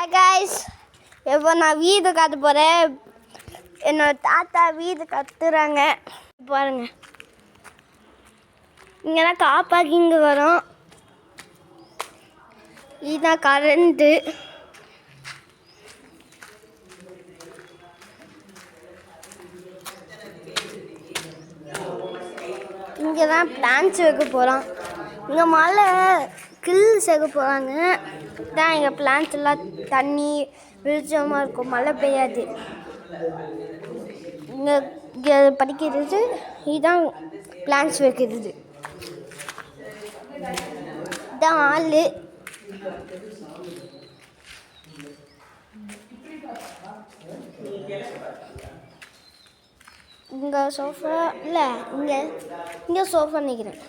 Hi guys இப்போ நான் வீடு கட்ட போகிறேன் என்னோட தாத்தா வீடு கத்துறாங்க பாருங்க. இங்கெல்லாம் காப்பாக்கி பார்க்கிங் வரும். இதுதான் கரண்ட்டு இங்கே தான் பிளான்ஸ் வைக்க போகிறோம் இங்கே மழை. கில் சேர்க்க போகிறாங்க தான் எங்கள் பிளான்ஸ் எல்லாம் தண்ணி வெளிச்சமாக இருக்கும். மழை பெய்யாது. இங்கே இங்கே படிக்கிறது இதுதான் பிளான்ஸ் வைக்கிறது. இதான் ஆள். இங்கே சோஃபா இல்லை இங்கே இங்கே சோஃபா நிற்கிறேன்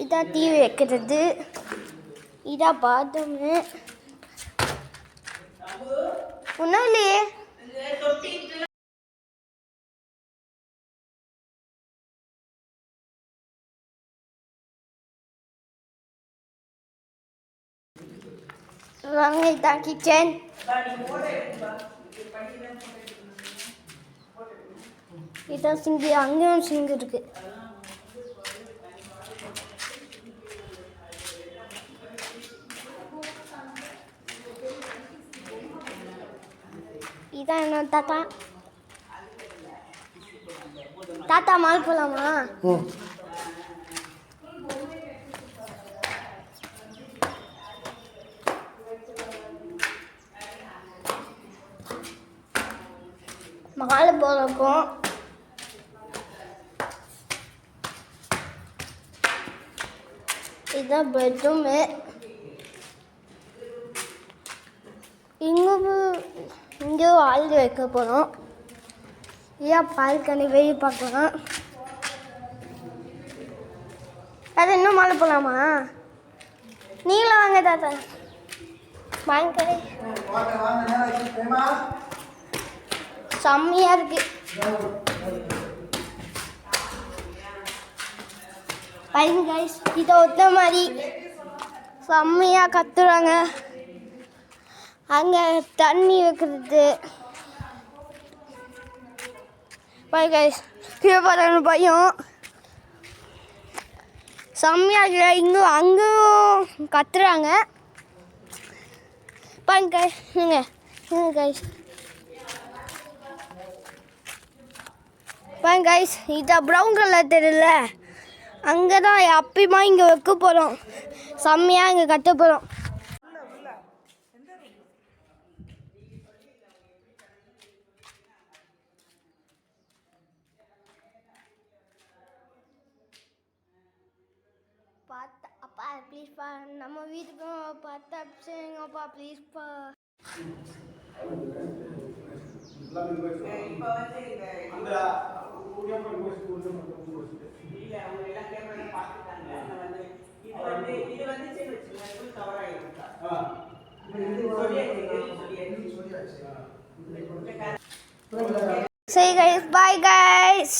இதுதான் டிவி வைக்கிறது. இதான் பாத்ரூமு. ஒன்றும் இல்லையே வாங்க இதான் கிச்சன் இதான் சிங்கு அங்கேயும் சிங்கு இருக்குது இதான் என்ன தாத்தா? தாத்தா மால் போலாமா? மாலை போகிறப்போம் இதுதான் பெட்ரூமு இங்கே இங்கே ஆள் வைக்க போகிறோம் ஏன் பால்கனி வெளியே பார்க்கலாம் அது இன்னும் மழை போகலாமா நீங்களும் வாங்க தாத்தா. வாங்க செம்மையாக இருக்கு. பாருங்க கைஸ் இதை ஒத்த மாதிரி செம்மையாக கத்துறாங்க. அங்கே தண்ணி வைக்கிறது பாய் கைஸ் கீழே பார்த்தாங்க பையன். செம்மையாக இல்லை இங்கே அங்கேயும் கத்துறாங்க. பாருங்க கைஸ் இங்க இங்க கைஸ் பாருங்க கைஸ் இதான் ப்ரௌன் கலர் தெரியல. அங்கே தான் அப்பயுமா இங்கே வைக்க போகிறோம் செம்மையாக இங்கே கட்ட போகிறோம் பார்த்தா அப்பா ப்ளீஸ்ப்பா நம்ம வீட்டுக்கும் பார்த்தா செய்யுங்கப்பா ப்ளீஸ்ப்பா இல்ல அவங்க எல்லாம் கேமரா பார்த்துட்டாங்க. ஆனா வந்து இது full cover ஆயிடும். சொல்லியாச்சு, சொல்லியாச்சு. சரி பாய் கைஸ்